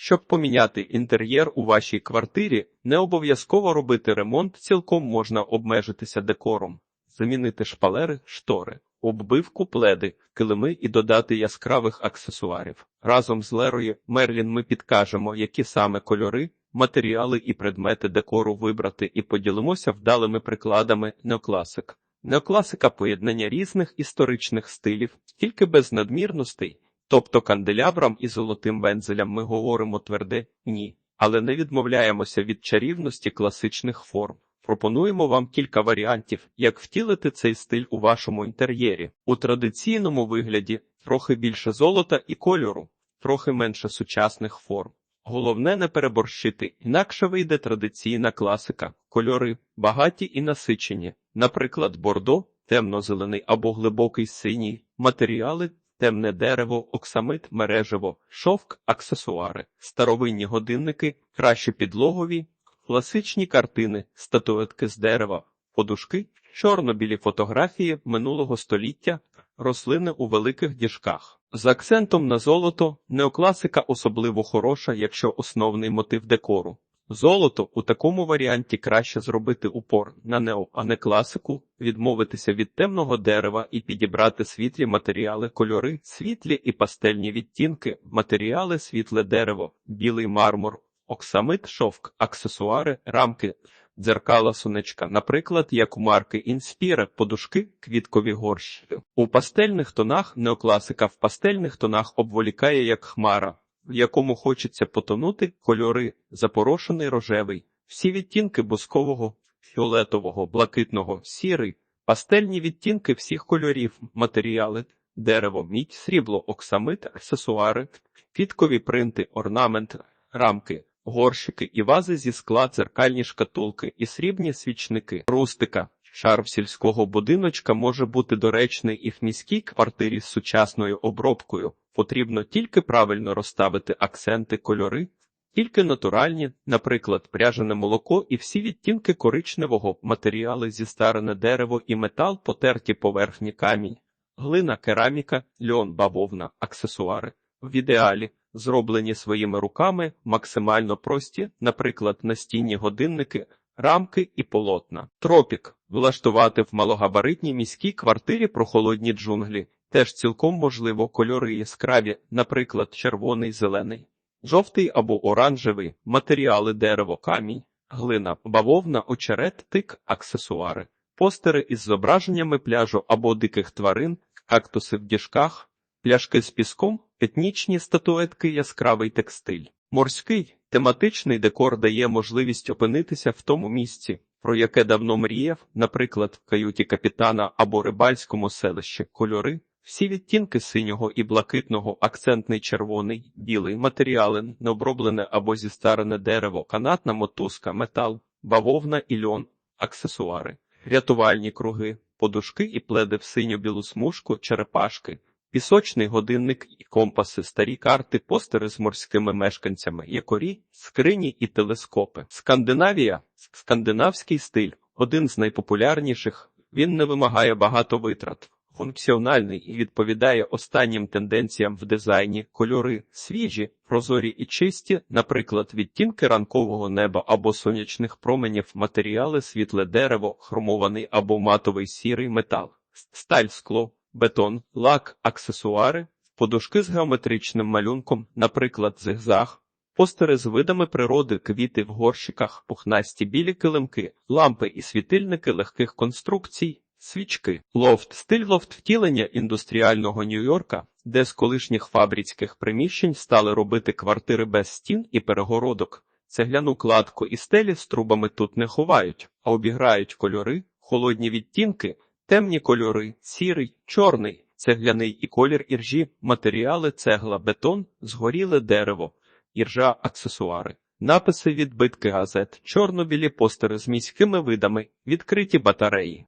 Щоб поміняти інтер'єр у вашій квартирі, не обов'язково робити ремонт, цілком можна обмежитися декором, замінити шпалери, штори, оббивку, пледи, килими і додати яскравих аксесуарів. Разом з Лерою Мерлін ми підкажемо, які саме кольори, матеріали і предмети декору вибрати, і поділимося вдалими прикладами неокласик. Неокласика поєднання різних історичних стилів, тільки без надмірностей. Тобто канделябрам і золотим вензелям ми говоримо тверде ні, але не відмовляємося від чарівності класичних форм. Пропонуємо вам кілька варіантів, як втілити цей стиль у вашому інтер'єрі. У традиційному вигляді трохи більше золота і кольору, трохи менше сучасних форм. Головне не переборщити, інакше вийде традиційна класика, кольори багаті і насичені, наприклад, бордо, темно-зелений або глибокий синій, матеріали темне дерево, оксамит, мережево, шовк, аксесуари, старовинні годинники, кращі підлогові, класичні картини, статуетки з дерева, подушки, чорно-білі фотографії минулого століття, рослини у великих діжках. З акцентом на золото неокласика особливо хороша, якщо основний мотив декору. Золото у такому варіанті краще зробити упор на нео, а не класику, відмовитися від темного дерева і підібрати світлі матеріали, кольори, світлі і пастельні відтінки, матеріали, світле дерево, білий мармур, оксамит, шовк, аксесуари, рамки, дзеркала сонечка, наприклад, як у марки Інспіре, подушки, квіткові горщі. У пастельних тонах неокласика в пастельних тонах обволікає як хмара в якому хочеться потонути кольори, запорошений рожевий, всі відтінки бускового, фіолетового, блакитного, сірий, пастельні відтінки всіх кольорів, матеріали, дерево, мідь, срібло, оксамит, аксесуари, квіткові принти, орнамент, рамки. Горщики і вази зі скла, дзеркальні шкатулки і срібні свічники, рустика. Шарф сільського будиночка може бути доречний і в міській квартирі з сучасною обробкою. Потрібно тільки правильно розставити акценти, кольори, тільки натуральні, наприклад, пряжене молоко і всі відтінки коричневого, матеріали зі старене дерево і метал, потерті поверхні камінь, глина, кераміка, льон, бавовна, аксесуари. В ідеалі, зроблені своїми руками, максимально прості, наприклад, настінні годинники, рамки і полотна. Тропік влаштувати в малогабаритній міській квартирі прохолодні джунглі. Теж цілком можливо кольори яскраві, наприклад, червоний, зелений, жовтий або оранжевий, матеріали дерево, камінь, глина, бавовна, очерет, тик, аксесуари, постери із зображеннями пляжу або диких тварин, кактуси в діжках, пляшки з піском, етнічні статуетки, яскравий текстиль. Морський тематичний декор дає можливість опинитися в тому місці, про яке давно мріяв, наприклад, в каюті капітана або рибальському селищі кольори. Всі відтінки синього і блакитного, акцентний червоний, білий, матеріали, необроблене або зістарене дерево, канатна мотузка, метал, бавовна і льон, аксесуари, рятувальні круги, подушки і пледи в синю-білу смужку, черепашки, пісочний годинник і компаси, старі карти, постери з морськими мешканцями, якорі, скрині і телескопи. Скандинавія, скандинавський стиль, один з найпопулярніших. Він не вимагає багато витрат функціональний і відповідає останнім тенденціям в дизайні, кольори, свіжі, прозорі і чисті, наприклад, відтінки ранкового неба або сонячних променів, матеріали, світле дерево, хромований або матовий сірий метал, сталь, скло, бетон, лак, аксесуари, подушки з геометричним малюнком, наприклад, зигзаг. Постери з видами природи, квіти в горщиках, пухнасті білі килимки, лампи і світильники легких конструкцій, Свічки, лофт, стиль лофт втілення індустріального Нью-Йорка, де з колишніх фабрицьких приміщень стали робити квартири без стін і перегородок. Цегляну кладку і стелі з трубами тут не ховають, а обіграють кольори, холодні відтінки, темні кольори, сірий, чорний, цегляний і колір іржі, матеріали, цегла, бетон, згоріле дерево, іржа, аксесуари. Написи відбитки газет, чорно-білі постери з міськими видами, відкриті батареї.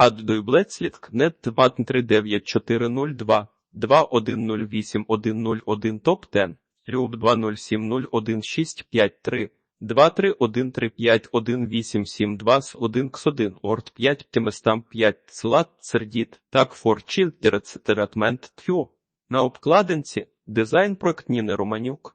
Аддойблецліткнет 2390402 2108101 топ 10 Люб 20701653 231351872 с 1 кс 1 Орд 5 Тиместам 5 Слад Сердіт Так фор Чілтерецетератмент Тфю На обкладинці дизайн проект Ніни Романюк